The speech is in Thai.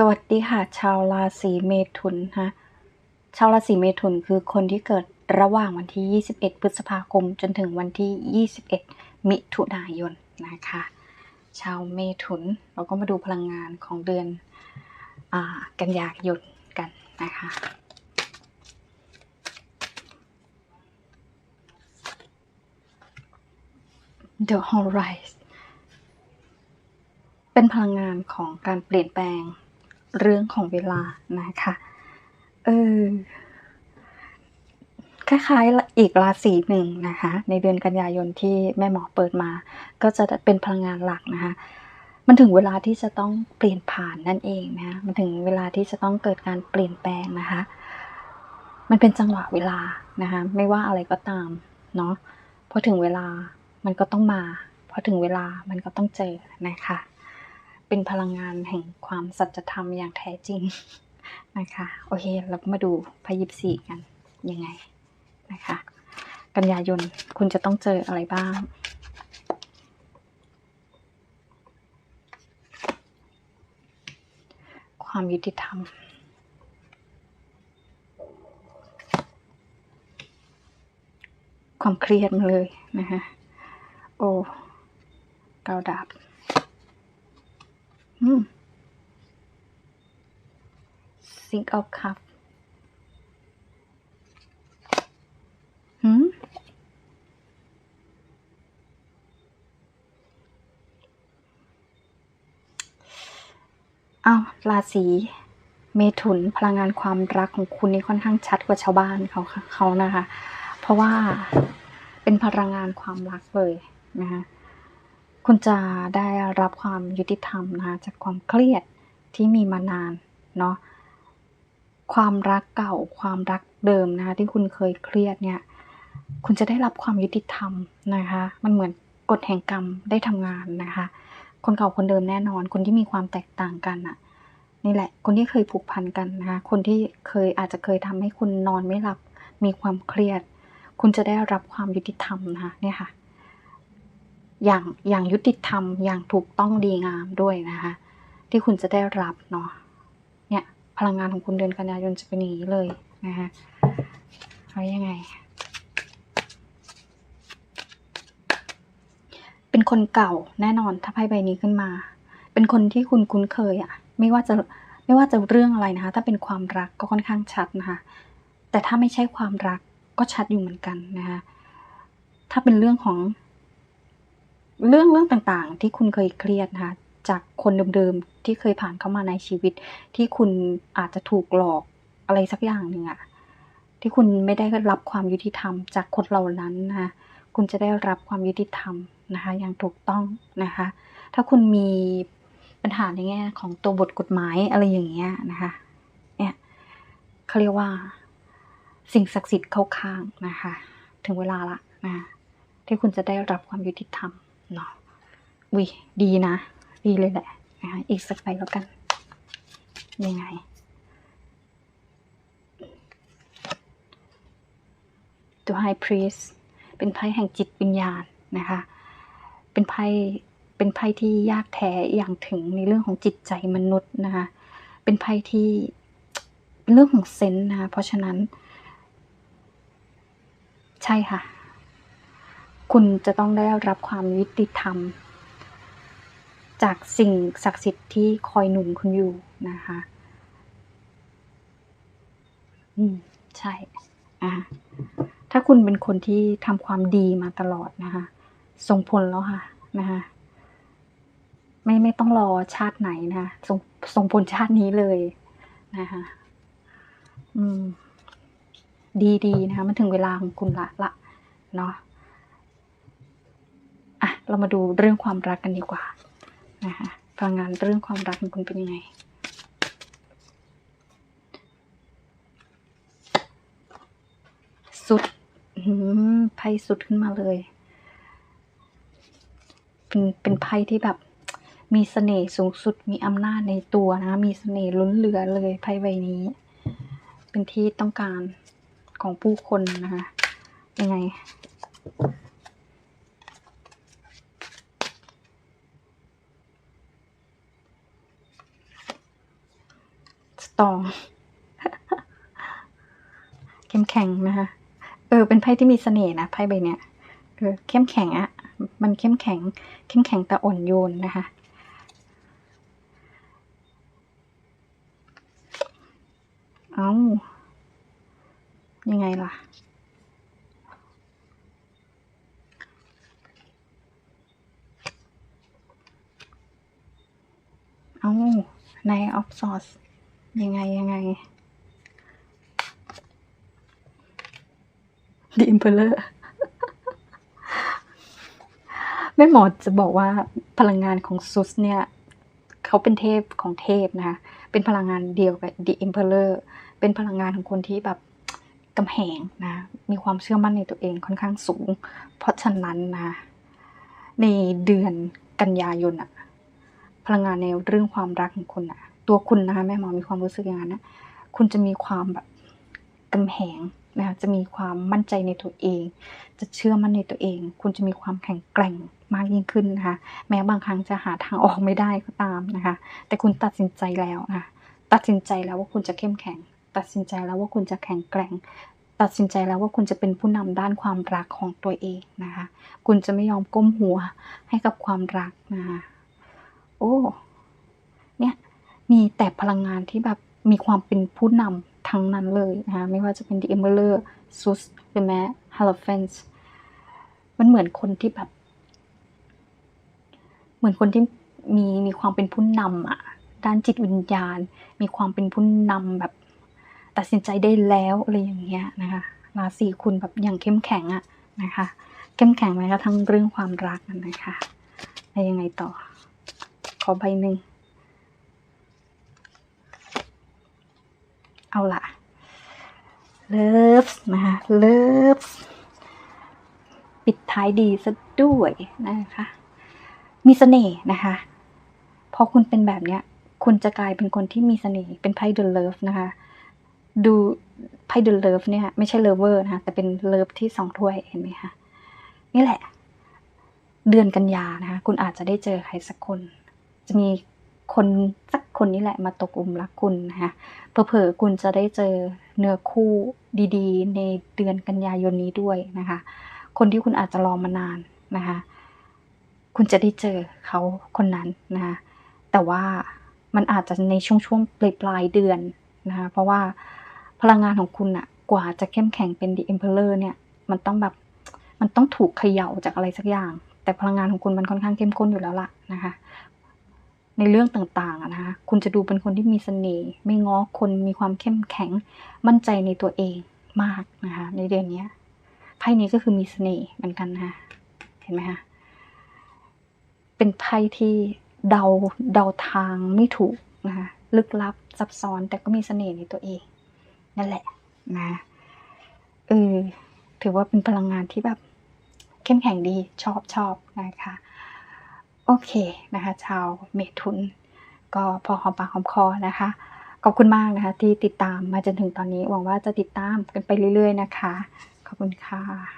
สวัสดีค่ะ ชาวราศีเมถุนฮะชาวราศีเมถุนคือคนที่เกิดระหว่างวันที่ 21 พฤษภาคม จนถึงวันที่ 21 มิถุนายนนะคะ ชาวเมถุนเราก็มาดูพลังงานของเดือนอกันยายนกันนะคะ The Horizon เป็นพลังงานของการเปลี่ยนแปลง เรื่องของเวลานะคะเออคล้ายๆอีกราศีหนึ่งนะคะ ในเดือนกันยายนที่แม่หมอเปิดมา ก็จะเป็นพลังงานหลักนะคะ มันถึงเวลาที่จะต้องเปลี่ยนผ่านนั่นเองนะคะมันถึงเวลาที่จะต้องเกิดการเปลี่ยนแปลงนะคะ มันเป็นจังหวะเวลานะคะ ไม่ว่าอะไรก็ตามเนาะพอถึงเวลามันก็ต้องมาพอถึงเวลามันก็ต้องเจอนะคะ เป็นพลังงานแห่งความสัจธรรมอย่างแท้จริงนะคะ โอเค เรามาดูพยิบสี่กันยังไงนะคะ กันยายนคุณจะต้องเจออะไรบ้างความยุติธรรม ความเครียดมาเลยนะคะ โอ้เกาดาบ อืม Think of cup หืมอ้าวราศีเมถุนพลังงานความรักของคุณนี่ค่อนข้างชัดกว่าชาวบ้านเขาเขานะคะ เพราะว่าเป็นพลังงานความรักเลยนะคะ คุณจะได้รับความยุติธรรมนะคะจากความเครียดที่มีมานานเนาะความรักเก่าความรักเดิมนะคะที่คุณเคยเครียดเนี่ยคุณจะได้รับความยุติธรรมนะคะ มันเหมือนกฎแห่งกรรมได้ทำงานนะคะ คนเก่าคนเดิมแน่นอน คนที่มีความแตกต่างกันน่ะนี่แหละ คนที่เคยผูกพันกันนะคะคนที่เคยอาจจะเคยทำให้คุณนอนไม่หลับมีความเครียด คุณจะได้รับความยุติธรรมนะคะเนี่ยค่ะ อย่างอย่างยุติธรรมอย่างถูกต้องดีงามด้วยนะคะ ที่คุณจะได้รับเนาะเนี่ยพลังงานของคุณเดือนกันยายนจะเป็นอย่างนี้เลยนะคะเอายังไง เป็นคนเก่าแน่นอนถ้าไพ่ใบนี้ขึ้นมา เป็นคนที่คุณคุ้นเคยอะไม่ว่าจะไม่ว่าจะเรื่องอะไรนะคะ ถ้าเป็นความรักก็ค่อนข้างชัดนะคะ แต่ถ้าไม่ใช่ความรักก็ชัดอยู่เหมือนกันนะคะ ถ้าเป็นเรื่องของ เรื่องเรื่องต่างๆ ที่คุณเคยเครียดนะคะจากคนเดิมๆที่เคยผ่านเข้ามาในชีวิต ที่คุณอาจจะถูกหลอกอะไรสักอย่างหนึ่งอะที่คุณไม่ได้รับความยุติธรรม จากคนเหล่านั้นนะคะคุณจะได้รับความยุติธรรมนะคะอย่างถูกต้องนะคะ ถ้าคุณมีปัญหาในแง่ของตัวบทกฎหมายอะไรอย่างเงี้ยนะคะเนี่ยเขาเรียกว่า สิ่งศักดิ์สิทธิ์เข้าข้างนะคะ ถึงเวลาละนะะที่คุณจะได้รับความยุติธรรม เนาะวิดีนะ ดีเลยแหละนะคะอีกสักใบแล้วกัน ยังไง ตัว High Priest เป็นไพ่แห่งจิตวิญญาณนะคะ เป็นไพ่เป็นไพ่ที่ยากแท้อย่างถึงในเรื่องของจิตใจมนุษย์นะคะ เป็นไพ่ที่เป็นเรื่องของเซนส์นะคะเพราะฉะนั้น ใช่ค่ะ คุณจะต้องได้รับความยุติธรรม จากสิ่งศักดิ์สิทธิ์ที่คอยหนุนคุณอยู่นะคะ อืม ใช่ อะถ้าคุณเป็นคนที่ทำความดีมาตลอดนะคะส่งผลแล้วค่ะนะคะไม่ไม่ต้องรอชาติไหนนะคะส่งส่งผลชาตินี้เลยนะคะอืม ดีดีนะคะมันถึงเวลาของคุณละละเนาะอะ เรามาดูเรื่องความรักกันดีกว่านะคะพลังงานเรื่องความรักของคุณเป็นยังไงสุดไพ่สุดขึ้นมาเลย เป็นเป็นไพ่ที่แบบ มีเสน่ห์สูงสุด มีอำนาจในตัวนะ มีเสน่ห์ล้นเหลือเลยไพ่ใบนี้ เป็นที่ต้องการของผู้คนนะคะ ยังไง ตอง เข้มแข็งนะคะ เออ เป็นไพ่ที่มีเสน่ห์นะไพ่ใบเนี้ยเออเข้มแข็งอะมันเข้มแข็ง เข้มแข็งแต่อ่อนโยนนะคะ เอายังไงล่ะเอาในออฟซอส ยังไงยังไง The Emperor แม่หมอจะบอกว่าพลังงานของซุสเนี่ย เขาเป็นเทพของเทพนะคะเป็นพลังงานเดียวกับ The Emperor เป็นพลังงานของคนที่แบบกำแหงนะ มีความเชื่อมั่นในตัวเองค่อนข้างสูง เพราะฉะนั้นนะ ในเดือนกันยายนอะพลังงานในเรื่องความรักของคุณอะ ตัวคุณนะคะแม่หมอมีความรู้สึกอย่างนั้นนะคุณจะมีความแบบกำแหงนะคะจะมีความมั่นใจในตัวเอง จะเชื่อมั่นในตัวเอง คุณจะมีความแข็งแกร่งมากยิ่งขึ้นนะคะ แม้บางครั้งจะหาทางออกไม่ได้ก็ตามนะคะ แต่คุณตัดสินใจแล้วนะคะตัดสินใจแล้วว่าคุณจะเข้มแข็ง ตัดสินใจแล้วว่าคุณจะแข็งแกร่ง ตัดสินใจแล้วว่าคุณจะเป็นผู้นำด้านความรักของตัวเองนะคะ คุณจะไม่ยอมก้มหัวให้กับความรักนะคะโอ้ มีแต่พลังงานที่แบบมีความเป็นผู้นำทั้งนั้นเลยนะคะไม่ว่าจะเป็น The Emperor Sus หรือแม้ h a l o p h a n t มันเหมือนคนที่แบบ เหมือนคนที่มีมีความเป็นผู้นำอะด้านจิตวิญญาณ มีความเป็นผู้นำแบบตัดสินใจได้แล้วอะไรอย่างเงี้ยนะคะราศีคุณแบบอย่างเข้มแข็งอะนะคะ เข้มแข็งไหมคะทั้งเรื่องความรักนะคะแล้วยังไงต่อ ขอใบหนึ่ง เอาล่ะเลิฟนะคะเลิฟปิดท้ายดีซะด้วยนะคะ มีเสน่ห์นะคะ พอคุณเป็นแบบเนี้ย คุณจะกลายเป็นคนที่มีเสน่ห์เป็นไพ่เดอะเลิฟนะคะ ดูไพ่เดอะเลิฟเนี่ยไม่ใช่เลเวอร์นะคะแต่เป็นเลิฟที่สองถ้วยเห็นไหมคะนี่แหละ เดือนกันยานะคะ คุณอาจจะได้เจอใครสักคน จะมี คนสักคนนี้แหละมาตกหลุมรักคุณนะคะเผลอๆคุณจะได้เจอเนื้อคู่ดีๆ ในเดือนกันยายนนี้ด้วยนะคะ คนที่คุณอาจจะรอมานานนะคะ คุณจะได้เจอเขาคนนั้นนะคะแต่ว่ามันอาจจะในช่วงช่วงปลายปลายเดือนนะคะเพราะว่าพลังงานของคุณอะกว่าจะเข้มแข็งเป็น The Emperor เนี่ย มันต้องแบบมันต้องถูกเขย่าจากอะไรสักอย่าง แต่พลังงานของคุณมันค่อนข้างเข้มข้นอยู่แล้วล่ะนะคะ ในเรื่องต่างๆนะคะคุณจะดูเป็นคนที่มีเสน่ห์ไม่ง้อคนมีความเข้มแข็งมั่นใจในตัวเองมากนะคะในเดือนนี้ไพ่นี้ก็คือมีเสน่ห์เหมือนกันนะคะเห็นไหมคะเป็นไพ่ที่เดาเดาทางไม่ถูกนะคะลึกลับซับซ้อนแต่ก็มีเสน่ห์ในตัวเอง นั่นแหละนะเออถือว่าเป็นพลังงานที่แบบเข้มแข็งดีชอบชอบนะคะ โอเคนะคะ ชาวเมทุน ก็พอหอมปากหอมคอนะคะขอบคุณมากนะคะ ที่ติดตามมาจนถึงตอนนี้หวังว่าจะติดตามกันไปเรื่อย ๆ นะคะ ขอบคุณค่ะ